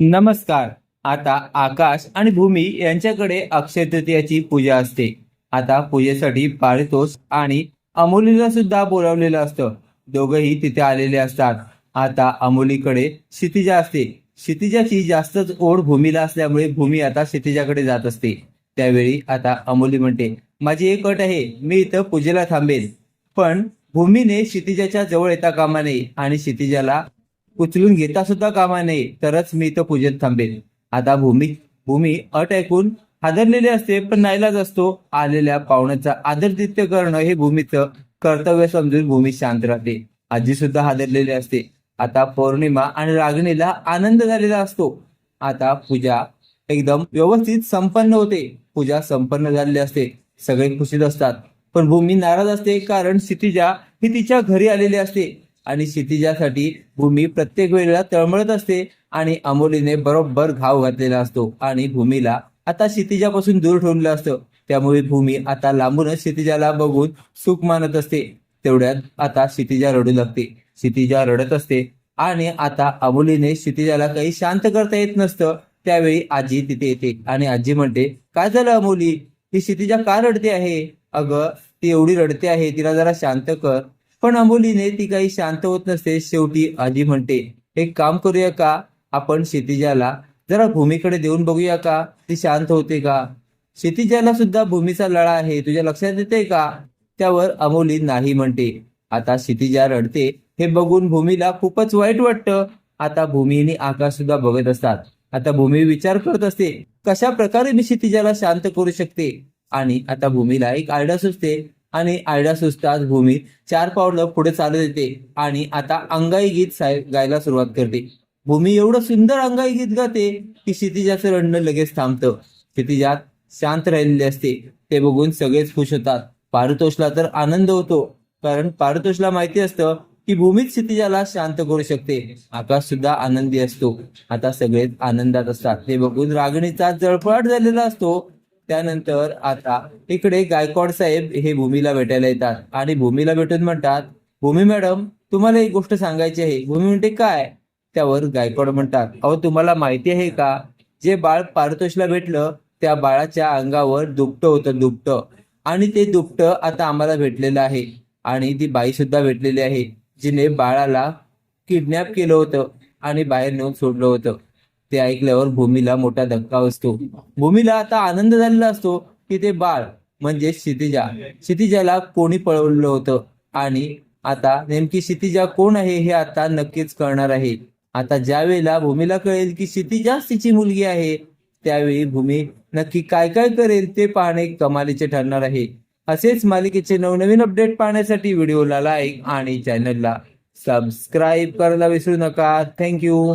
नमस्कार. आता आकाश आणि भूमी यांच्याकडे अक्षय तृतीयाची पूजा असते. आता पूजेसाठी पारितोष आणि अमोलीला सुद्धा बोलावलेलं असतं. दोघंही तिथे आलेले असतात. आता अमोलीकडे क्षितिजा असते. क्षितिजाची जास्तच ओढ भूमीला असल्यामुळे भूमी आता क्षितिजाकडे जात असते. त्यावेळी आता अमोली म्हणते माझी एक अट आहे मी इथं पूजेला थांबेन. पण भूमीने क्षितिजाच्या जवळ येता कामा नये आणि क्षितिजाला उचलून घेता सुद्धा कामा नये तरच मी इथं पूजेत थांबेन. आता भूमी भूमी अट ऐकून हादरलेली असते पण नाईलाज असतो. आलेल्या पाहुण्याचा आदरदित्य करणं हे भूमीचं कर्तव्य समजून भूमी शांत राहते. आजी सुद्धा हादरलेली असते. आता पौर्णिमा आणि रागणीला आनंद झालेला असतो. आता पूजा एकदम व्यवस्थित संपन्न होते. पूजा संपन्न झालेली असते. सगळे खुशीत असतात. पण भूमी नाराज असते कारण क्षितिजा ही तिच्या घरी आलेली असते. आणि क्षितिजासाठी भूमी प्रत्येक वेळेला तळमळत असते आणि अमोलीने बरोबर घाव घातलेला असतो आणि भूमीला आता क्षितिजापासून दूर ठेवलेलं असतं. त्यामुळे भूमी आता लांबूनच क्षितिजाला बघून सुख मानत असते. तेवढ्यात आता क्षितिजा रडू लागते. क्षितिजा रडत असते आणि आता अमोलीने क्षितिजाला काही शांत करता येत नसतं. त्यावेळी आजी तिथे येते आणि आजी म्हणते काय झालं अमोली ही क्षितिजा का रडते आहे? अगं ती एवढी रडते आहे तिला जरा शांत कर. पण अमोलीने ती काही शांत होत नसते शेवटी आजी म्हणते एक काम करूया का? आपण क्षितिजाला जरा भूमीकडे देऊन बघूया का? ती शांत होते का? क्षितिजाला सुद्धा भूमीचा लळा आहे तुझ्या लक्षात येते का? त्यावर अमोली नाही म्हणते. आता क्षितिजा रडते. हे बघून भूमीला खूपच वाईट वाटतं. आता भूमी आणि आकाश सुद्धा बघत असतात. आता भूमी विचार करत असते कशा प्रकारे मी क्षितिजाला शांत करू शकते? आणि आता भूमीला एक आयडिया सुचते आणि आयडिया सुचताच भूमी चार पावलं पुढे चालत येते आणि आता अंगाई गीत साहेब गायला सुरुवात करते. भूमी एवढं सुंदर अंगाई गीत गाते की क्षितिजाचं रडणं लगेच थांबतं. क्षितिजात शांत राहिलेले असते. ते बघून सगळेच खुश होतात. पारितोषला तर आनंद होतो. कारण पारितोषला माहिती असतं की भूमीच क्षितिजाला शांत करू शकते. आकाश सुद्धा आनंदी असतो. आता सगळेच आनंदात असतात. ते बघून रागणीचा जळफळाट झालेला असतो. त्यानंतर आता इकडे गायकवाड साहेब हे भूमीला भेटायला येतात. आणि भूमीला भेटून म्हणतात भूमी मॅडम तुम्हाला एक गोष्ट सांगायची आहे. भूमी म्हणते काय? त्यावर गायकवाड म्हणतात अहो तुम्हाला माहिती आहे का? जे बाळ पारितोषला भेटलं त्या बाळाच्या अंगावर दुपटं होतं दुपटं. आणि ते दुपटं आता आम्हाला भेटलेलं आहे. आणि ती बाई सुद्धा भेटलेली आहे. जिने बाळाला किडनॅप केलं होतं आणि बाहेर नेऊन सोडलं होतं. ते ऐकल्यावर भूमीला मोठा धक्का असतो भूमीला आता आनंद झालेला असतो की ते बाळ म्हणजे क्षितिजा. क्षितिजाला कोणी पळवलं होतं? आणि आता नेमकी क्षितिजा कोण आहे हे आता नक्कीच कळणार आहे. आता ज्या वेळेला भूमीला कळेल की क्षितिजाच तिची मुलगी आहे त्यावेळी भूमी नक्की काय काय करेल ते पाहणे कमालीचे ठरणार आहे. असेच मालिकेचे नवनवीन अपडेट पाहण्यासाठी व्हिडिओला लाईक आणि चॅनलला सबस्क्राईब करायला विसरू नका. थँक्यू